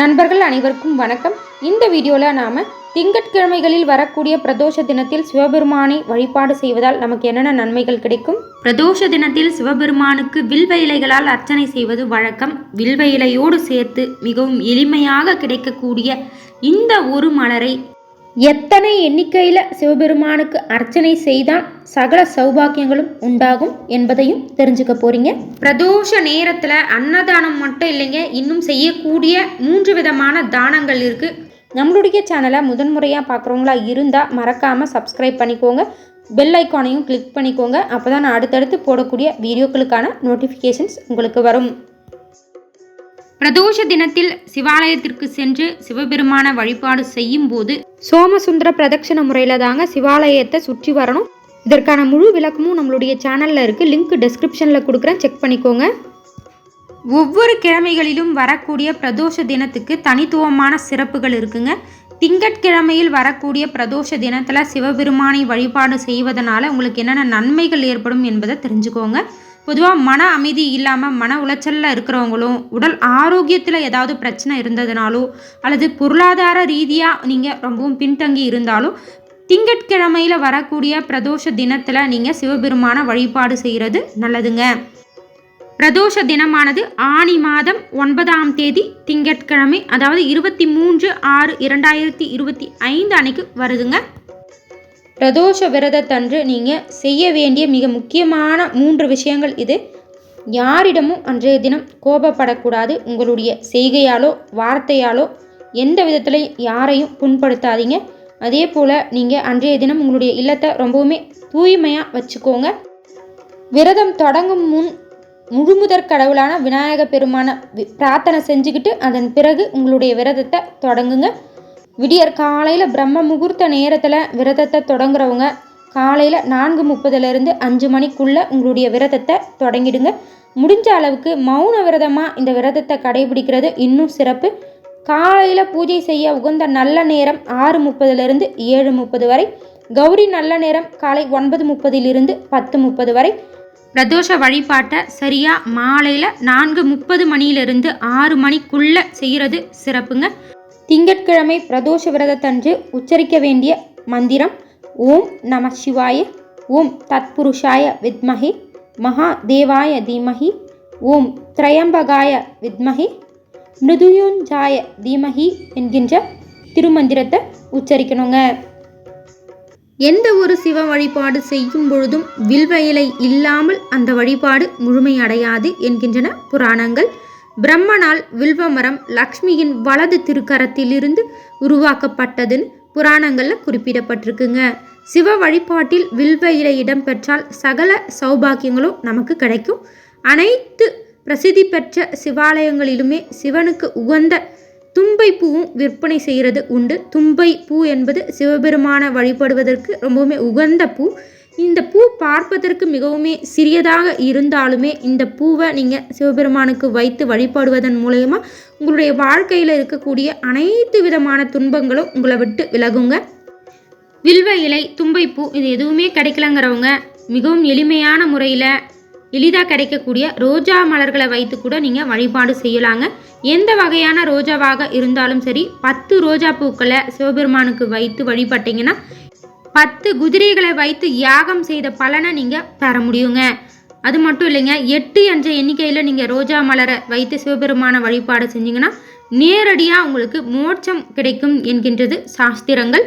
நண்பர்கள் அனைவருக்கும் வணக்கம். இந்த வீடியோவில் நாம் திங்கட்கிழமைகளில் வரக்கூடிய பிரதோஷ தினத்தில் சிவபெருமானை வழிபாடு செய்வதால் நமக்கு என்னென்ன நன்மைகள் கிடைக்கும்? பிரதோஷ தினத்தில் சிவபெருமானுக்கு வில்வ இலைகளால் அர்ச்சனை செய்வது வழக்கம். வில்வ இலையோடு சேர்த்து மிகவும் எளிமையாக கிடைக்கக்கூடிய இந்த ஒரு மலரை எத்தனை எண்ணிக்கையில் சிவபெருமானுக்கு அர்ச்சனை செய்தால் சகல சௌபாக்கியங்களும் உண்டாகும் என்பதையும் தெரிஞ்சுக்க போறீங்க. பிரதோஷ நேரத்தில் அன்னதானம் மட்டும் இல்லைங்க இன்னும் செய்யக்கூடிய மூன்று விதமான தானங்கள் இருக்கு. நம்மளுடைய சேனலை முதன்முறையாக பார்க்குறவங்களா இருந்தால் மறக்காமல் சப்ஸ்கிரைப் பண்ணிக்கோங்க. பெல் ஐக்கானையும் கிளிக் பண்ணிக்கோங்க. அப்போ தான் நான் அடுத்தடுத்து போடக்கூடிய வீடியோக்களுக்கான நோட்டிஃபிகேஷன்ஸ் உங்களுக்கு வரும். பிரதோஷ தினத்தில் சிவாலயத்திற்கு சென்று சிவபெருமான வழிபாடு செய்யும் போது சோமசுந்தர பிரதட்சண முறையில் தாங்க சிவாலயத்தை சுற்றி வரணும். இதற்கான முழு விளக்கமும் நம்மளுடைய சேனலில் இருக்குது லிங்க் டெஸ்கிரிப்ஷனில் கொடுக்குறேன். செக் பண்ணிக்கோங்க. ஒவ்வொரு கிழமைகளிலும் வரக்கூடிய பிரதோஷ தினத்துக்கு தனித்துவமான சிறப்புகள் இருக்குங்க. திங்கட்கிழமையில் வரக்கூடிய பிரதோஷ தினத்தில் சிவபெருமானை வழிபாடு செய்வதனால உங்களுக்கு என்னென்ன நன்மைகள் ஏற்படும் என்பதை தெரிஞ்சுக்கோங்க. பொதுவாக மன அமைதி இல்லாமல் மன உளைச்சலில் இருக்கிறவங்களும் உடல் ஆரோக்கியத்தில் ஏதாவது பிரச்சனை இருந்ததுனாலோ அல்லது பொருளாதார ரீதியாக நீங்கள் ரொம்பவும் பின்தங்கி இருந்தாலும் திங்கட்கிழமையில் வரக்கூடிய பிரதோஷ தினத்தில் நீங்கள் சிவபெருமான வழிபாடு செய்கிறது நல்லதுங்க. பிரதோஷ தினமானது ஆனி மாதம் ஒன்பதாம் தேதி திங்கட்கிழமை அதாவது இருபத்தி மூன்று ஆறு இரண்டாயிரத்தி இருபத்தி ஐந்து அன்னைக்கு வருதுங்க. பிரதோஷ விரதத்தன்று நீங்கள் செய்ய வேண்டிய மிக முக்கியமான மூன்று விஷயங்கள் இது. யாரிடமும் அன்றைய தினம் கோபப்படக்கூடாது. உங்களுடைய செய்கையாலோ வார்த்தையாலோ எந்த விதத்துலையும் யாரையும் புண்படுத்தாதீங்க. அதே போல் நீங்கள் அன்றைய தினம் உங்களுடைய இல்லத்தை ரொம்பவுமே தூய்மையாக வச்சுக்கோங்க. விரதம் தொடங்கும் முன் முழுமுதற் கடவுளான விநாயக பெருமான பிரார்த்தனை செஞ்சுக்கிட்டு அதன் பிறகு உங்களுடைய விரதத்தை தொடங்குங்க. விடியற் காலையில் பிரம்ம முகூர்த்த நேரத்தில் விரதத்தை தொடங்குறவங்க காலையில் நான்கு முப்பதுலேருந்து அஞ்சு மணிக்குள்ளே உங்களுடைய விரதத்தை தொடங்கிடுங்க. முடிஞ்ச அளவுக்கு மௌன விரதமாக இந்த விரதத்தை கடைபிடிக்கிறது இன்னும் சிறப்பு. காலையில் பூஜை செய்ய உகந்த நல்ல நேரம் ஆறு முப்பதுலேருந்து ஏழு முப்பது வரை. கௌரி நல்ல நேரம் காலை ஒன்பது முப்பதிலிருந்து பத்து முப்பது வரை. பிரதோஷ வழிபாட்டை சரியாக மாலையில் நான்கு முப்பது மணியிலிருந்து ஆறு மணிக்குள்ளே செய்கிறது சிறப்புங்க. திங்கட்கிழமை பிரதோஷ விரதத்தன்று உச்சரிக்க வேண்டிய மந்திரம் ஓம் நம சிவாய ஓம் தத்புருஷாய வித்மஹி மகா தேவாய தீமஹி ஓம் திரையம்பகாய வித்மஹி மிருதுயுஞ்சாய தீமஹி என்கின்ற திருமந்திரத்தை உச்சரிக்கணுங்க. எந்த ஒரு சிவ வழிபாடு செய்யும் பொழுதும் வில்வ இல்லாமல் அந்த வழிபாடு முழுமையடையாது என்கின்றன புராணங்கள். பிரம்மனால் வில்வமரம் லக்ஷ்மியின் வலது திருக்கரத்திலிருந்து உருவாக்கப்பட்டதுன்னு புராணங்களில் குறிப்பிடப்பட்டிருக்குங்க. சிவ வழிபாட்டில் வில்வ இலை இடம்பெற்றால் சகல சௌபாக்கியங்களும் நமக்கு கிடைக்கும். அனைத்து பிரசித்தி பெற்ற சிவாலயங்களிலுமே சிவனுக்கு உகந்த தும்பை பூவும் விற்பனை செய்கிறது உண்டு. தும்பை பூ என்பது சிவபெருமான வழிபடுவதற்கு ரொம்பவுமே உகந்த பூ. இந்த பூ பார்ப்பதற்கு மிகவுமே சிறியதாக இருந்தாலுமே இந்த பூவை நீங்கள் சிவபெருமானுக்கு வைத்து வழிபடுவதன் மூலயமா உங்களுடைய வாழ்க்கையில் இருக்கக்கூடிய அனைத்து விதமான துன்பங்களும் உங்களை விட்டு விலகுங்க. வில்வ இலை தும்பைப்பூ இது எதுவுமே கிடைக்கலங்கிறவங்க மிகவும் எளிமையான முறையில் எளிதாக கிடைக்கக்கூடிய ரோஜா மலர்களை வைத்து கூட நீங்கள் வழிபாடு செய்யலாங்க. எந்த வகையான ரோஜாவாக இருந்தாலும் சரி பத்து ரோஜா பூக்களை சிவபெருமானுக்கு வைத்து வழிபட்டீங்கன்னா பத்து குதிரைகளை வைத்து யாகம் செய்த பலனை நீங்கள் பெற முடியுங்க. அது மட்டும் இல்லைங்க எட்டு என்ற எண்ணிக்கையில் நீங்கள் ரோஜா மலரை வைத்து சிவபெருமான வழிபாடு செஞ்சீங்கன்னா நேரடியாக உங்களுக்கு மோட்சம் கிடைக்கும் என்கின்றது சாஸ்திரங்கள்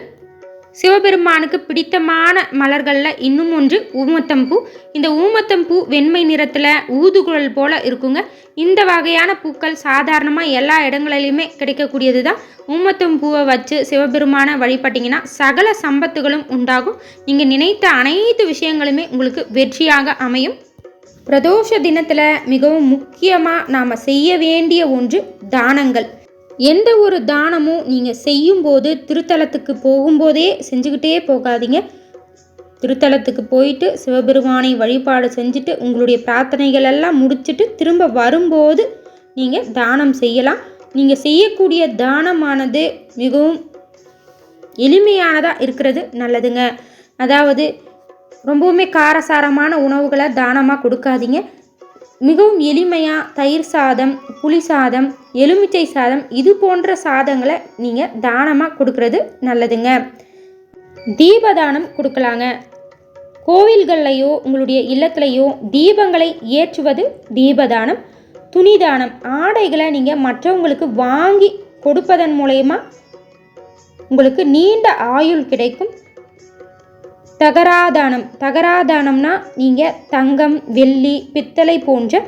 சிவபெருமானுக்கு பிடித்தமான மலர்களில் இன்னும் ஒன்று ஊமத்தம்பூ. இந்த ஊமத்தம்பூ வெண்மை நிறத்தில் ஊதுகுழல் போல் இருக்குங்க. இந்த வகையான பூக்கள் சாதாரணமாக எல்லா இடங்களிலுமே கிடைக்கக்கூடியது தான் ஊமத்தம்பூவை வச்சு சிவபெருமானை வழிபட்டிங்கன்னா சகல சம்பத்துகளும் உண்டாகும். நீங்கள் நினைத்த அனைத்து விஷயங்களுமே உங்களுக்கு வெற்றியாக அமையும். பிரதோஷ தினத்தில் மிகவும் முக்கியமாக நாம் செய்ய வேண்டிய ஒன்று தானங்கள். எந்த ஒரு தானமும் நீங்கள் செய்யும்போது திருத்தலத்துக்கு போகும்போதே செஞ்சுக்கிட்டே போகாதீங்க. திருத்தலத்துக்கு போயிட்டு சிவபெருமானை வழிபாடு செஞ்சுட்டு உங்களுடைய பிரார்த்தனைகள் எல்லாம் முடிச்சுட்டு திரும்ப வரும்போது நீங்கள் தானம் செய்யலாம். நீங்கள் செய்யக்கூடிய தானமானது மிகவும் எளிமையானதாக இருக்கிறது நல்லதுங்க. அதாவது ரொம்பவுமே காரசாரமான உணவுகளை தானமாக கொடுக்காதீங்க. மிகவும் எளிமையாக தயிர் சாதம் புளி சாதம் எலுமிச்சை சாதம் இது போன்ற சாதங்களை நீங்கள் தானமாக கொடுக்கறது நல்லதுங்க. தீபதானம் கொடுக்கலாங்க. கோவில்கள்லையோ உங்களுடைய இல்லத்துலையோ தீபங்களை ஏற்றுவது தீபதானம் துணிதானம். ஆடைகளை நீங்கள் மற்றவங்களுக்கு வாங்கி கொடுப்பதன் மூலயமா உங்களுக்கு நீண்ட ஆயுள் கிடைக்கும். தகராதானம். தகராதானம்னா நீங்கள் தங்கம் வெள்ளி பித்தளை போன்ற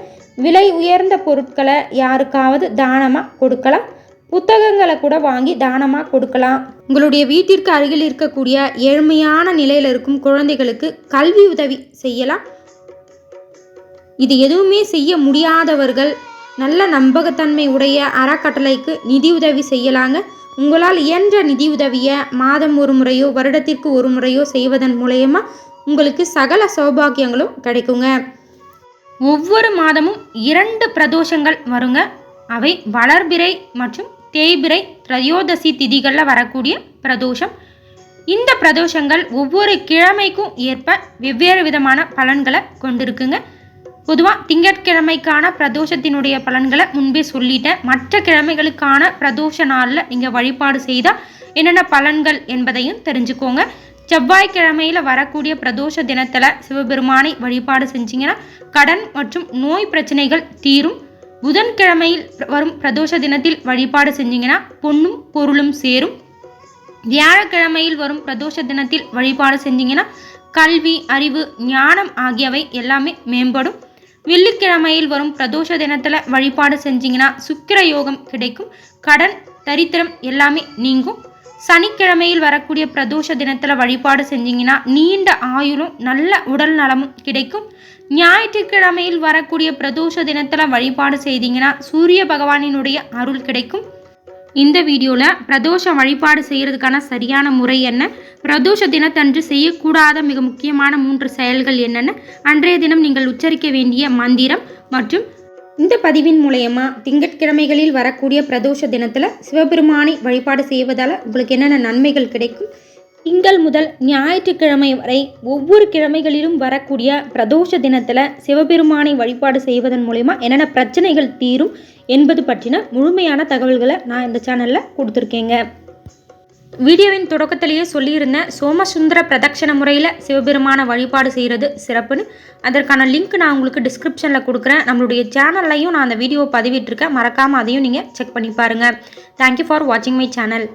விலை உயர்ந்த பொருட்களை யாருக்காவது தானமாக கொடுக்கலாம்? புத்தகங்களை கூட வாங்கி தானமாக கொடுக்கலாம். உங்களுடைய வீட்டிற்கு அருகில் இருக்கக்கூடிய ஏழ்மையான நிலையில் இருக்கும் குழந்தைகளுக்கு கல்வி உதவி செய்யலாம். இது எதுவுமே செய்ய முடியாதவர்கள் நல்ல நம்பகத்தன்மை உடைய அறக்கட்டளைக்கு நிதி உதவி செய்யலாங்க. உங்களால் இயன்ற நிதியுதவியை மாதம் ஒரு முறையோ வருடத்திற்கு ஒரு முறையோ செய்வதன் மூலயமா உங்களுக்கு சகல சௌபாகியங்களும் கிடைக்குங்க. ஒவ்வொரு மாதமும் இரண்டு பிரதோஷங்கள் வருங்க. அவை வளர்பிறை மற்றும் தேய்பிறை திரையோதசி திதிகளில் வரக்கூடிய பிரதோஷம். இந்த பிரதோஷங்கள் ஒவ்வொரு கிழமைக்கும் ஏற்ப வெவ்வேறு விதமான பலன்களை கொண்டிருக்குங்க. பொதுவாக திங்கட்கிழமைக்கான பிரதோஷத்தினுடைய பலன்களை முன்பே சொல்லிட்டேன். மற்ற கிழமைகளுக்கான பிரதோஷ நாளில் நீங்கள் வழிபாடு செய்தால் என்னென்ன பலன்கள் என்பதையும் தெரிஞ்சுக்கோங்க. செவ்வாய்க்கிழமையில் வரக்கூடிய பிரதோஷ தினத்தில் சிவபெருமானை வழிபாடு செஞ்சிங்கன்னா கடன் மற்றும் நோய் பிரச்சனைகள் தீரும். புதன்கிழமையில் வரும் பிரதோஷ தினத்தில் வழிபாடு செஞ்சிங்கன்னா பொண்ணும் பொருளும் சேரும். வியாழக்கிழமையில் வரும் பிரதோஷ தினத்தில் வழிபாடு செஞ்சிங்கன்னா கல்வி அறிவு ஞானம் ஆகியவை எல்லாமே மேம்படும். வெள்ளிக்கிழமையில் வரும் பிரதோஷ தினத்தில் வழிபாடு செஞ்சீங்கன்னா சுக்கிர யோகம் கிடைக்கும். கடன் தரித்திரம் எல்லாமே நீங்கும். சனிக்கிழமையில் வரக்கூடிய பிரதோஷ தினத்தில் வழிபாடு செஞ்சீங்கன்னா நீண்ட ஆயுளும் நல்ல உடல் நலமும் கிடைக்கும். ஞாயிற்றுக்கிழமையில் வரக்கூடிய பிரதோஷ தினத்தில் வழிபாடு செய்தீங்கன்னா சூரிய பகவானினுடைய அருள் கிடைக்கும். இந்த வீடியோவில் பிரதோஷ வழிபாடு செய்கிறதுக்கான சரியான முறை என்ன? பிரதோஷ தினத்தன்று செய்யக்கூடாத மிக முக்கியமான மூன்று செயல்கள் என்னென்ன அன்றைய தினம் நீங்கள் உச்சரிக்க வேண்டிய மந்திரம் மற்றும் இந்த பதிவின் மூலயமா திங்கட்கிழமைகளில் வரக்கூடிய பிரதோஷ தினத்தில் சிவபெருமானை வழிபாடு செய்வதால் உங்களுக்கு என்னென்ன நன்மைகள் கிடைக்கும்? திங்கள் முதல் ஞாயிற்றுக்கிழமை வரை ஒவ்வொரு கிழமைகளிலும் வரக்கூடிய பிரதோஷ தினத்தில் சிவபெருமானை வழிபாடு செய்வதன் மூலயமா என்னென்ன பிரச்சனைகள் தீரும் என்பது பற்றின முழுமையான தகவல்களை நான் இந்த சேனலில் கொடுத்துருக்கேங்க. வீடியோவின் தொடக்கத்திலேயே சொல்லியிருந்தேன் சோமசுந்தர பிரதட்சண முறையில் சிவபெருமான வழிபாடு செய்கிறது சிறப்புன்னு. அதற்கான லிங்க் நான் உங்களுக்கு டிஸ்கிரிப்ஷனில் கொடுக்குறேன். நம்மளுடைய சேனல்லையும் நான் அந்த வீடியோவை பதிவிட்டிருக்கேன். மறக்காமல் அதையும் நீங்கள் செக் பண்ணி பாருங்கள் தேங்க்யூ ஃபார் வாட்சிங் மை சேனல்